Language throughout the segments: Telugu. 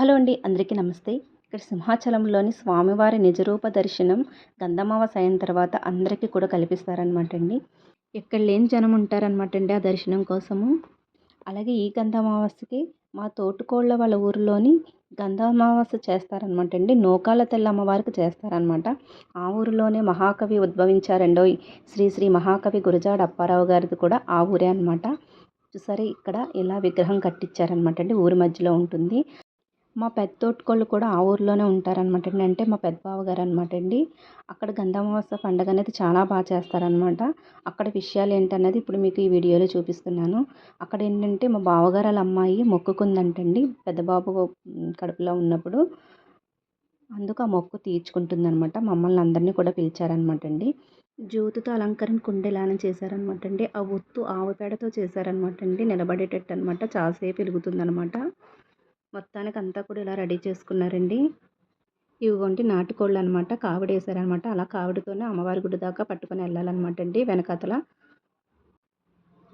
హలో అండి అందరికీ నమస్తే. ఇక్కడ సింహాచలంలోని స్వామివారి నిజరూప దర్శనం గంధమావ అయిన తర్వాత అందరికీ కూడా కల్పిస్తారనమాట అండి. ఇక్కడ లేని జనం ఉంటారనమాట అండి ఆ దర్శనం కోసము. అలాగే ఈ గంధమావాస్యకి మా తోటికోళ్ళ వాళ్ళ ఊరిలోని గంధమావాస చేస్తారనమాట అండి. నోకాల తెల్ల అమ్మవారికి చేస్తారనమాట ఆ ఊరిలోనే మహాకవి ఉద్భవించారండో. శ్రీ శ్రీ మహాకవి గురజాడ అప్పారావు గారిది కూడా ఆ ఊరే అనమాట చూసారా ఇక్కడ ఇలా విగ్రహం కట్టించారనమాట అండి. ఊరి మధ్యలో ఉంటుంది. మా పెద్ద తోటికోళ్ళు కూడా ఆ ఊరిలోనే ఉంటారనమాట అండి. అంటే మా పెద్ద బావగారు అనమాట అండి. అక్కడ గంధమావాస పండగ అనేది చాలా బాగా చేస్తారనమాట అక్కడ విషయాలు ఏంటన్నది ఇప్పుడు మీకు ఈ వీడియోలో చూపిస్తున్నాను. అక్కడ ఏంటంటే మా బావగారు వాళ్ళ అమ్మాయి మొక్కుకుందంటండి పెద్ద బాబు కడుపులో ఉన్నప్పుడు. అందుకు ఆ మొక్కు తీర్చుకుంటుందనమాట మమ్మల్ని అందరినీ కూడా పిలిచారనమాట అండి. జ్యోతితో అలంకరణ కుండెలానం చేశారనమాట అండి. ఆ ఒత్తు ఆవు పేడతో చేశారనమాట అండి. నిలబడేటట్టు అనమాట చాలాసేపు వెలుగుతుందనమాట మొత్తానికి అంతా కూడా ఇలా రెడీ చేసుకున్నారండి. ఇవిగోండి నాటుకోళ్ళు అనమాట కావిడి వేసారనమాట అలా కావిడితోనే అమ్మవారి గుడి దాకా పట్టుకొని వెళ్ళాలన్నమాట అండి వెనకాతల.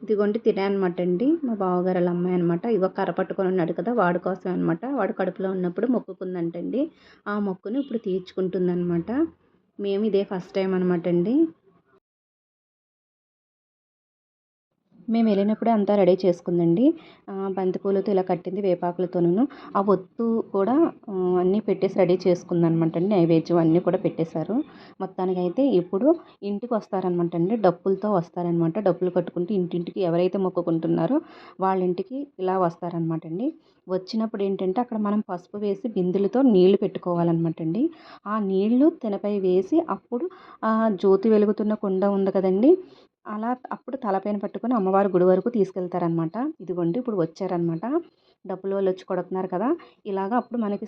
ఇదిగోండి తినే అనమాట అండి మా బావగారు వాళ్ళ అమ్మాయి అనమాట ఇగో కర్ర పట్టుకొని ఉన్నాడు కదా వాడి కోసం అనమాట వాడు కడుపులో ఉన్నప్పుడు మొక్కుకుందంటండి. ఆ మొక్కును ఇప్పుడు తీర్చుకుంటుందన్నమాట మేము ఇదే ఫస్ట్ టైం అనమాట అండి మేము వెళ్ళినప్పుడే అంతా రెడీ చేసుకుందండి. బంతిపూలతో ఇలా కట్టింది వేపాకులతోనూ ఆ ఒత్తు కూడా అన్నీ పెట్టేసి రెడీ చేసుకుందనమాట అండి. నైవేద్యం అన్నీ కూడా పెట్టేశారు. మొత్తానికి అయితే ఇప్పుడు ఇంటికి వస్తారనమాట అండి. డప్పులతో వస్తారనమాట. డప్పులు కట్టుకుంటూ ఇంటింటికి ఎవరైతే మొక్కుకుంటున్నారో వాళ్ళ ఇంటికి ఇలా వస్తారనమాట అండి. వచ్చినప్పుడు ఏంటంటే అక్కడ మనం పసుపు వేసి బిందులతో నీళ్ళు పెట్టుకోవాలన్నమాట అండి. ఆ నీళ్ళు తినపై వేసి అప్పుడు ఆ జ్యోతి వెలుగుతున్న కుండ ఉంది కదండి. అలా అప్పుడు తలపైన పట్టుకొని అమ్మవారి గుడి వరకు తీసుకెళ్తారనమాట. ఇదిగోండి ఇప్పుడు వచ్చారనమాట. డబ్బులు వాళ్ళు వచ్చి కొడుతున్నారు కదా ఇలాగ అప్పుడు మనకి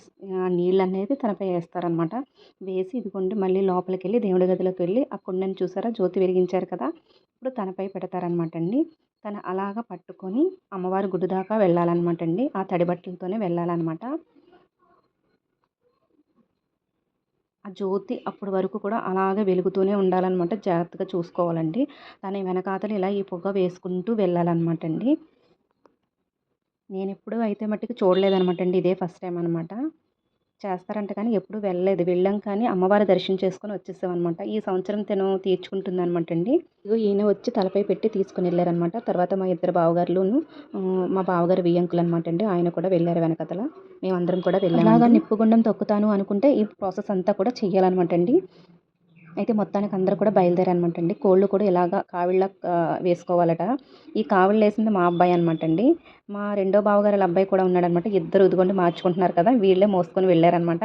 నీళ్ళు అనేది తనపై వేస్తారనమాట. వేసి ఇదిగోండి మళ్ళీ లోపలికి వెళ్ళి దేవుడి గదిలోకి వెళ్ళి ఆ కుండని చూసారా? జ్యోతి వెలిగించారు కదా ఇప్పుడు తనపై పెడతారనమాట అండి. తను అలాగ పట్టుకొని అమ్మవారి గుడి దాకా వెళ్ళాలన్నమాట అండి. ఆ తడి బట్టలతోనే వెళ్ళాలన్నమాట ఆ జ్యోతి అప్పటి వరకు కూడా అలాగే వెలుగుతూనే ఉండాలన్నమాట. జాగ్రత్తగా చూసుకోవాలండి. దాని వెనకాతలు ఇలా ఈ పొగ వేసుకుంటూ వెళ్ళాలన్నమాట అండి నేను ఎప్పుడూ అయితే మట్టుకు చూడలేదనమాట అండి ఇదే ఫస్ట్ టైం అనమాట చేస్తారంట కానీ ఎప్పుడు వెళ్ళలేదు. వెళ్ళాం కానీ అమ్మవారి దర్శనం చేసుకొని వచ్చేసాం అనమాట ఈ సంవత్సరం తను తీర్చుకుంటుంది అనమాట అండి ఈయన వచ్చి తలపై పెట్టి తీసుకుని వెళ్ళారనమాట తర్వాత మా ఇద్దరు బావగారులోను మా బావగారు వియ్యంకులు అనమాట అండి. ఆయన కూడా వెళ్ళారు వెనకతల. మేమందరం కూడా వెళ్ళాము అలాగా నిప్పుగుండం తొక్కుతాను అనుకుంటే ఈ ప్రాసెస్ అంతా కూడా చెయ్యాలన్నమాట అండి. అయితే మొత్తానికి అందరూ కూడా బయలుదేరనమాట అండి కోళ్ళు కూడా ఇలాగ కావిళ్ళ వేసుకోవాలట. ఈ కావిళ్ళు వేసింది మా అబ్బాయి అనమాట అండి మా రెండో బావగారు అబ్బాయి కూడా ఉన్నాడనమాట ఇద్దరు ఉదుగొండి మార్చుకుంటున్నారు కదా వీళ్ళే మోసుకొని వెళ్ళారనమాట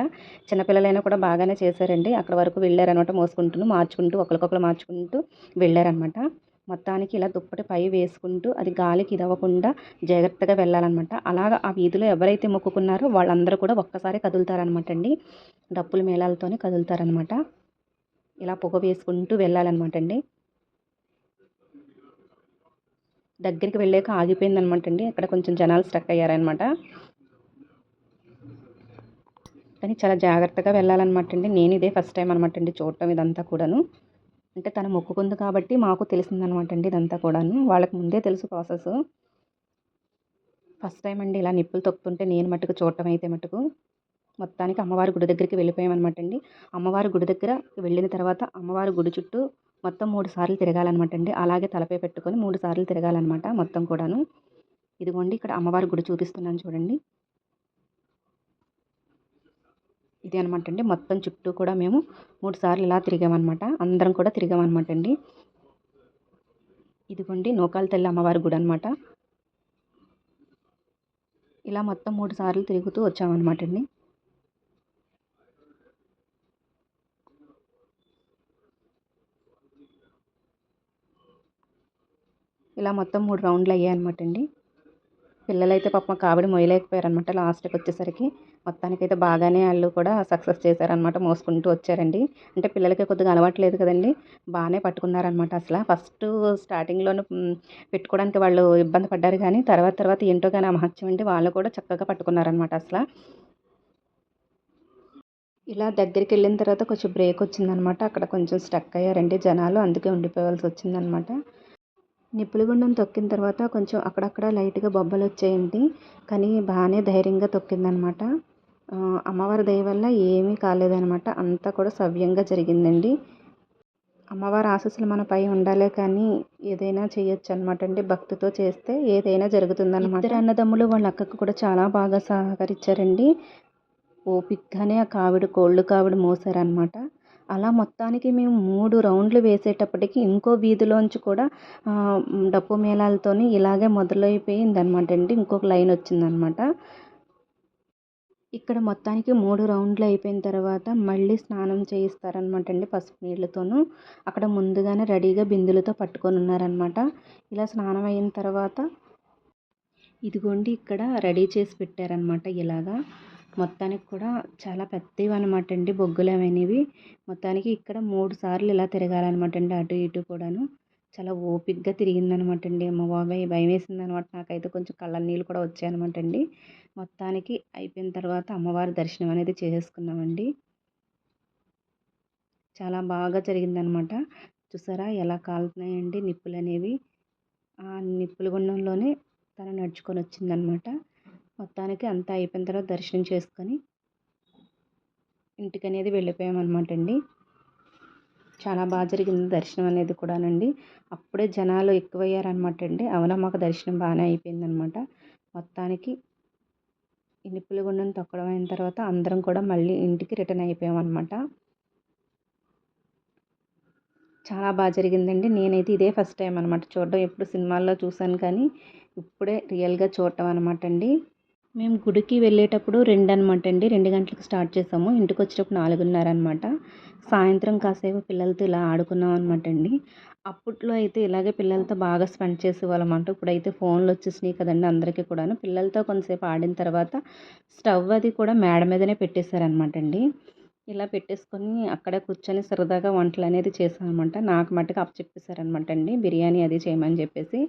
చిన్నపిల్లలైనా కూడా బాగానే చేశారండి. అక్కడ వరకు వెళ్ళారనమాట మోసుకుంటూ మార్చుకుంటూ ఒకరికొకరు మార్చుకుంటూ వెళ్ళారనమాట మొత్తానికి ఇలా దుప్పటి పై వేసుకుంటూ అది గాలికి ఇదవ్వకుండా జాగ్రత్తగా వెళ్ళాలన్నమాట. అలాగా ఆ వీధిలో ఎవరైతే మొక్కుకున్నారో వాళ్ళందరూ కూడా ఒక్కసారి కదులుతారనమాట అండి డప్పుల మేళాలతోనే కదులుతారనమాట ఇలా పొగ వేసుకుంటూ వెళ్ళాలన్నమాట అండి దగ్గరికి వెళ్ళాక ఆగిపోయింది అనమాట అండి అక్కడ కొంచెం జనాలు స్ట్రక్ అయ్యారనమాట. కానీ చాలా జాగ్రత్తగా వెళ్ళాలన్నమాట అండి నేను ఇదే ఫస్ట్ టైం అనమాట అండి చూడటం ఇదంతా కూడాను. అంటే తను మొక్కుకుంది కాబట్టి మాకు తెలిసిందనమాట అండి ఇదంతా కూడాను. వాళ్ళకి ముందే తెలుసు ప్రాసెస్. ఫస్ట్ టైం అండి ఇలా నిప్పులు తొక్కుతుంటే నేను మట్టుకు చూడటం అయితే మటుకు. మొత్తానికి అమ్మవారి గుడి దగ్గరికి వెళ్ళిపోయామన్నమాట అండి అమ్మవారి గుడి దగ్గర వెళ్ళిన తర్వాత అమ్మవారి గుడి చుట్టూ మొత్తం మూడు సార్లు తిరగాలన్నమాట అండి అలాగే తలపై పెట్టుకొని మూడు సార్లు తిరగాలన్నమాట మొత్తం కూడాను. ఇదిగోండి ఇక్కడ అమ్మవారి గుడి చూపిస్తున్నాను చూడండి. ఇది అనమాట అండి మొత్తం చుట్టూ కూడా మేము మూడు సార్లు ఇలా తిరిగామన్నమాట అందరం కూడా తిరిగామన్నమాట అండి ఇదిగోండి నూకాల తల్లి అమ్మవారి గుడి అనమాట. ఇలా మొత్తం మూడు సార్లు తిరుగుతూ వచ్చామన్నమాట అండి ఇలా మొత్తం మూడు రౌండ్లు అయ్యాయి అనమాట అండి పిల్లలైతే పాపం కావిడి మొయ్యలేకపోయారనమాట లాస్ట్కి వచ్చేసరికి మొత్తానికైతే బాగానే వాళ్ళు కూడా సక్సెస్ చేశారనమాట మోసుకుంటూ వచ్చారండి. అంటే పిల్లలకి కొద్దిగా అలవాట్లేదు కదండి బాగానే పట్టుకున్నారనమాట అసలు. ఫస్ట్ స్టార్టింగ్లోనే పెట్టుకోవడానికి వాళ్ళు ఇబ్బంది పడ్డారు కానీ తర్వాత తర్వాత ఏంటో కానీ ఆ మహత్యం అండి వాళ్ళు కూడా చక్కగా పట్టుకున్నారనమాట అసలు. ఇలా దగ్గరికి వెళ్ళిన తర్వాత కొంచెం బ్రేక్ వచ్చిందనమాట అక్కడ కొంచెం స్టక్ అయ్యారండి జనాలు అందుకే ఉండిపోవాల్సి వచ్చిందనమాట నిప్పుల గుండం తొక్కిన తర్వాత కొంచెం అక్కడక్కడ లైట్గా బొబ్బలు వచ్చాయండి. కానీ బాగానే ధైర్యంగా తొక్కిందనమాట. అమ్మవారి దయ వల్ల ఏమీ కాలేదనమాట. అంతా కూడా సవ్యంగా జరిగిందండి. అమ్మవారి ఆశస్సులు మన పై ఉండాలే కానీ ఏదైనా చేయొచ్చు అనమాట అండి భక్తితో చేస్తే ఏదైనా జరుగుతుందన్నమాట ఇద్దరు అన్నదమ్ములు వాళ్ళ అక్కకు కూడా చాలా బాగా సహకరించారండి. ఓపిక్గానే ఆ కావిడ కోళ్ళు కావిడ మోసారనమాట. అలా మొత్తానికి మేము మూడు రౌండ్లు వేసేటప్పటికి ఇంకో వీధిలోంచి కూడా డప్పు మేళాలతోని ఇలాగే మొదలైపోయింది అనమాట అండి. ఇంకొక లైన్ వచ్చిందనమాట ఇక్కడ మొత్తానికి మూడు రౌండ్లు అయిపోయిన తర్వాత మళ్ళీ స్నానం చేయిస్తారనమాట అండి పసుపు నీళ్ళతోనూ. అక్కడ ముందుగానే రెడీగా బిందులతో పట్టుకొని ఉన్నారనమాట ఇలా స్నానం అయిన తర్వాత ఇదిగోండి ఇక్కడ రెడీ చేసి పెట్టారనమాట ఇలాగా. మొత్తానికి కూడా చాలా పెద్దవి అనమాట అండి బొగ్గులు అనేవి మొత్తానికి ఇక్కడ మూడు సార్లు ఇలా తిరగాలన్నమాట అండి అటు ఇటు కూడాను. చాలా ఓపిక్గా తిరిగిందనమాట అండి అమ్మ బాబాయ్! భయం వేసింది అనమాట నాకైతే కొంచెం కళ్ళ నీళ్ళు కూడా వచ్చాయన్నమాట అండి మొత్తానికి అయిపోయిన తర్వాత అమ్మవారి దర్శనం అనేది చేసేసుకున్నామండి చాలా బాగా జరిగిందనమాట చూసారా? ఎలా కాలుతున్నాయండి నిప్పులు అనేవి ఆ నిప్పుల గుండంలోనే తను నడుచుకొని వచ్చిందనమాట మొత్తానికి అంతా అయిపోయిన తర్వాత దర్శనం చేసుకొని ఇంటికి అనేది వెళ్ళిపోయామన్నమాట అండి. చాలా బాగా జరిగింది దర్శనం అనేది కూడానండి. అప్పుడే జనాలు ఎక్కువయ్యారనమాట అండి. అవునా మాకు దర్శనం బాగానే అయిపోయిందనమాట మొత్తానికి ఈ గుండెను తొక్కడం అయిన తర్వాత అందరం కూడా మళ్ళీ ఇంటికి రిటర్న్ అయిపోయామన్నమాట చాలా బాగా జరిగిందండి. నేనైతే ఇదే ఫస్ట్ టైం అనమాట చూడడం ఎప్పుడు సినిమాల్లో చూశాను కానీ ఇప్పుడే రియల్గా చూడటం అనమాట అండి. మేము గుడికి వెళ్ళేటప్పుడు రెండు అనమాట అండి. రెండు గంటలకు స్టార్ట్ చేసాము. ఇంటికి వచ్చేటప్పుడు నాలుగున్నర అనమాట సాయంత్రం కాసేపు పిల్లలతో ఇలా ఆడుకున్నాం అనమాట అండి. అప్పట్లో అయితే ఇలాగే పిల్లలతో బాగా స్పెండ్ చేసేవాళ్ళం అంట ఇప్పుడైతే ఫోన్లు వచ్చేసినాయి కదండి అందరికీ కూడాను. పిల్లలతో కొంతసేపు ఆడిన తర్వాత స్టవ్ అది కూడా మేడ మీదనే పెట్టేశారనమాట అండి. ఇలా పెట్టేసుకొని అక్కడే కూర్చొని సరదాగా వంటలు అనేది చేశానమాట నాకు మట్టుకు అప్పచెప్పేశారనమాట అండి బిర్యానీ అది చేయమని చెప్పేసి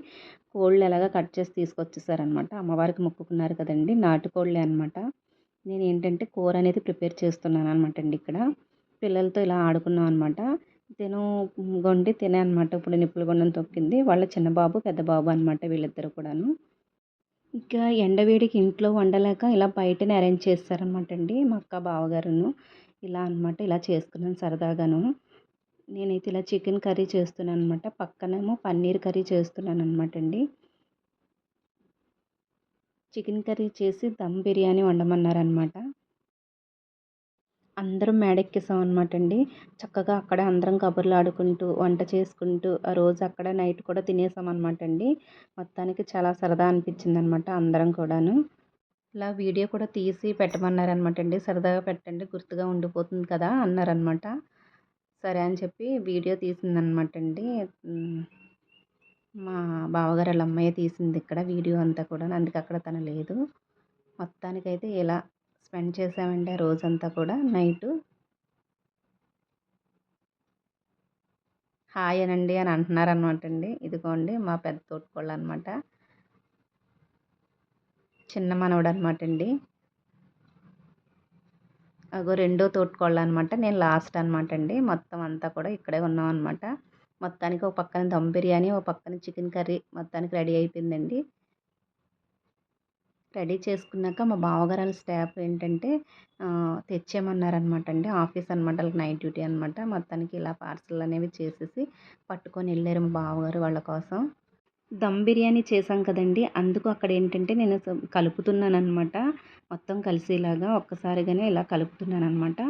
కోళ్ళు ఎలాగ కట్ చేసి తీసుకొచ్చేసారనమాట అమ్మవారికి మొక్కుకున్నారు కదండి. నాటుకోళ్ళే అనమాట నేను ఏంటంటే కూర అనేది ప్రిపేర్ చేస్తున్నాను అనమాట అండి ఇక్కడ. పిల్లలతో ఇలా ఆడుకున్నాం అనమాట తిను గొండి తినే అనమాట ఇప్పుడు నిప్పులు గుండం తొక్కింది. వాళ్ళ చిన్న బాబు పెద్ద బాబు అనమాట వీళ్ళిద్దరు కూడాను. ఇంకా ఎండవేడికి ఇంట్లో వండలేక ఇలా బయటనే అరేంజ్ చేస్తారనమాట అండి మా అక్క బావగారును. ఇలా అనమాట ఇలా చేసుకున్నాను సరదాగాను. నేనైతే ఇలా చికెన్ కర్రీ చేస్తున్నాను అనమాట పక్కనేమో పన్నీర్ కర్రీ చేస్తున్నాను అనమాట అండి. చికెన్ కర్రీ చేసి దమ్ బిర్యానీ వండమన్నారనమాట అందరం మేడెక్కేసాం అనమాట అండి. చక్కగా అక్కడే అందరం కబుర్లు ఆడుకుంటూ వంట చేసుకుంటూ ఆ రోజు అక్కడ నైట్ కూడా తినేసాం అనమాట అండి. మొత్తానికి చాలా సరదా అనిపించింది అనమాట అందరం కూడాను. ఇలా వీడియో కూడా తీసి పెట్టమన్నారనమాట అండి. సరదాగా పెట్టండి గుర్తుగా ఉండిపోతుంది కదా అన్నారనమాట. సరే అని చెప్పి వీడియో తీసిందనమాట అండి. మా బావగారు వాళ్ళ అమ్మాయి తీసింది ఇక్కడ వీడియో అంతా కూడా. అందుకే అక్కడ తను లేదు. మొత్తానికైతే ఇలా స్పెండ్ చేసామండి ఆ రోజంతా కూడా. నైటు హాయ్ అనండి అని అంటున్నారనమాట అండి. ఇదిగోండి మా పెద్ద తోటికోళ్ళు అనమాట. చిన్న మనవడు అనమాట అండి. అగో రెండో తోటికోళ్ళు అనమాట నేను లాస్ట్ అనమాట అండి. మొత్తం అంతా కూడా ఇక్కడే ఉన్నాం అనమాట మొత్తానికి ఒక పక్కన దమ్ బిర్యానీ ఒక పక్కన చికెన్ కర్రీ మొత్తానికి రెడీ అయిపోయిందండి. రెడీ చేసుకున్నాక మా బావగారు స్టాఫ్ ఏంటంటే తెచ్చేయమన్నారనమాట అండి. ఆఫీస్ అనమాట వాళ్ళకి నైట్ డ్యూటీ అనమాట. మొత్తానికి ఇలా పార్సల్ అనేవి చేసేసి పట్టుకొని వెళ్ళారు మా బావగారు వాళ్ళ కోసం. దమ్ బిర్యానీ చేసాం కదండి. అందుకు అక్కడ ఏంటంటే నేను కలుపుతున్నాను అనమాట మొత్తం కలిసేలాగా ఒక్కసారిగానే ఇలా కలుపుతున్నాను అనమాట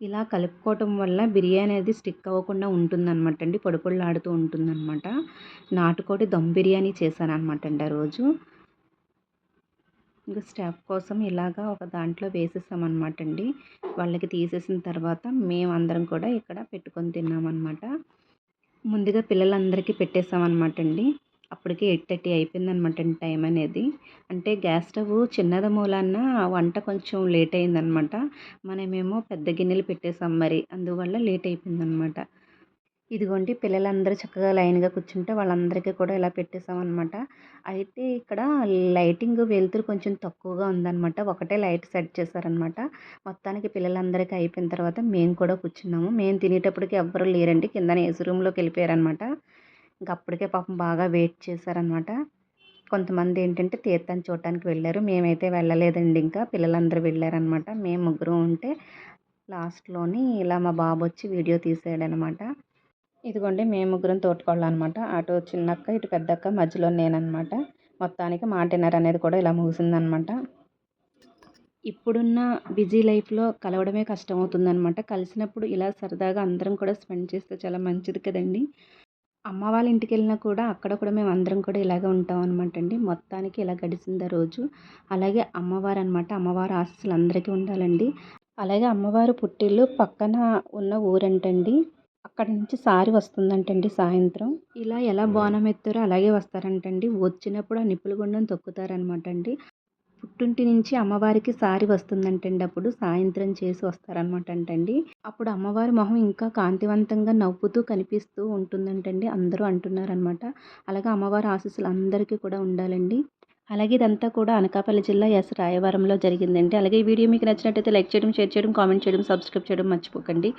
ఇలా కలుపుకోవటం వల్ల బిర్యానీ అనేది స్టిక్ అవ్వకుండా ఉంటుందన్నమాట అండి. పొడి పొడిలాడుతూ ఉంటుందన్నమాట. నాటుకోడి దమ్ బిర్యానీ చేశాను అనమాట అండి ఆ రోజు. ఇంకా స్టాఫ్ కోసం ఇలాగా ఒక దాంట్లో వేసేసామన్నమాట అండి. వాళ్ళకి తీసేసిన తర్వాత మేమందరం కూడా ఇక్కడ పెట్టుకొని తిన్నామన్నమాట. ముందుగా పిల్లలందరికీ పెట్టేసామన్నమాట అండి. అప్పటికి ఎయిట్ థర్టీ అయిపోయిందనమాట అండి టైం అనేది. అంటే గ్యాస్ స్టవ్ చిన్నది మూలాన వంట కొంచెం లేట్ అయిందనమాట మనమేమో పెద్ద గిన్నెలు పెట్టేసాం మరి అందువల్ల లేట్ అయిపోయిందనమాట ఇదిగోండి పిల్లలందరూ చక్కగా లైన్గా కూర్చుంటే వాళ్ళందరికీ కూడా ఇలా పెట్టేసామన్నమాట. అయితే ఇక్కడ లైటింగ్ వెలుతురు కొంచెం తక్కువగా ఉందన్నమాట. ఒకటే లైట్ సెట్ చేశారనమాట మొత్తానికి పిల్లలందరికీ అయిపోయిన తర్వాత మేము కూడా కూర్చున్నాము. మేము తినేటప్పటికి ఎవ్వరూ లేరండి. కింద ఏసీ రూమ్లోకి వెళ్ళిపోయారనమాట ఇంక అప్పటికే పాపం బాగా వెయిట్ చేశారనమాట కొంతమంది ఏంటంటే తీర్థాన్ని చూడటానికి వెళ్ళారు. మేమైతే వెళ్ళలేదండి ఇంకా. పిల్లలందరూ వెళ్ళారనమాట మేము ముగ్గురం ఉంటే లాస్ట్లోని ఇలా మా బాబు వచ్చి వీడియో తీసాడనమాట ఇదిగోండి మేము ముగ్గురం తోటకోళ్ళనమాట అటు చిన్నక్క ఇటు పెద్దక్క మధ్యలో నేననమాట మొత్తానికి మా డిన్నర్ అనేది కూడా ఇలా ముగిసిందనమాట ఇప్పుడున్న బిజీ లైఫ్లో కలవడమే కష్టం అవుతుందన్నమాట కలిసినప్పుడు ఇలా సరదాగా అందరం కూడా స్పెండ్ చేస్తే చాలా మంచిది కదండి. అమ్మ వాళ్ళ ఇంటికి వెళ్ళినా కూడా అక్కడ కూడా మేము అందరం కూడా ఇలాగే ఉంటాం అనమాట అండి. మొత్తానికి ఇలా గడిచింది రోజు. అలాగే అమ్మవారు అనమాట అమ్మవారు ఆశీస్సులు అందరికీ ఉండాలండి. అలాగే అమ్మవారు పుట్టిల్లు పక్కన ఉన్న ఊరంటండి. అక్కడ నుంచి సారి వస్తుందంటండి సాయంత్రం. ఇలా ఎలా బోనం ఎత్తారో అలాగే వస్తారంటండి. వచ్చినప్పుడు ఆ నిప్పుల గుండం తొక్కుతారనమాట అండి. పుట్టింటి నుంచి అమ్మవారికి సారి వస్తుందంటండి. అప్పుడు సాయంత్రం చేసి వస్తారనమాట అంటండి. అప్పుడు అమ్మవారి మొహం ఇంకా కాంతివంతంగా నవ్వుతూ కనిపిస్తూ ఉంటుందంటండి. అందరూ అంటున్నారనమాట అలాగే అమ్మవారి ఆశీస్సులు అందరికీ కూడా ఉండాలండి. అలాగే ఇదంతా కూడా అనకాపల్లి జిల్లా ఎస్ రాయవరంలో జరిగిందండి. అలాగే ఈ వీడియో మీకు నచ్చినట్టయితే లైక్ చేయడం షేర్ చేయడం కామెంట్ చేయడం సబ్స్క్రైబ్ చేయడం మర్చిపోకండి.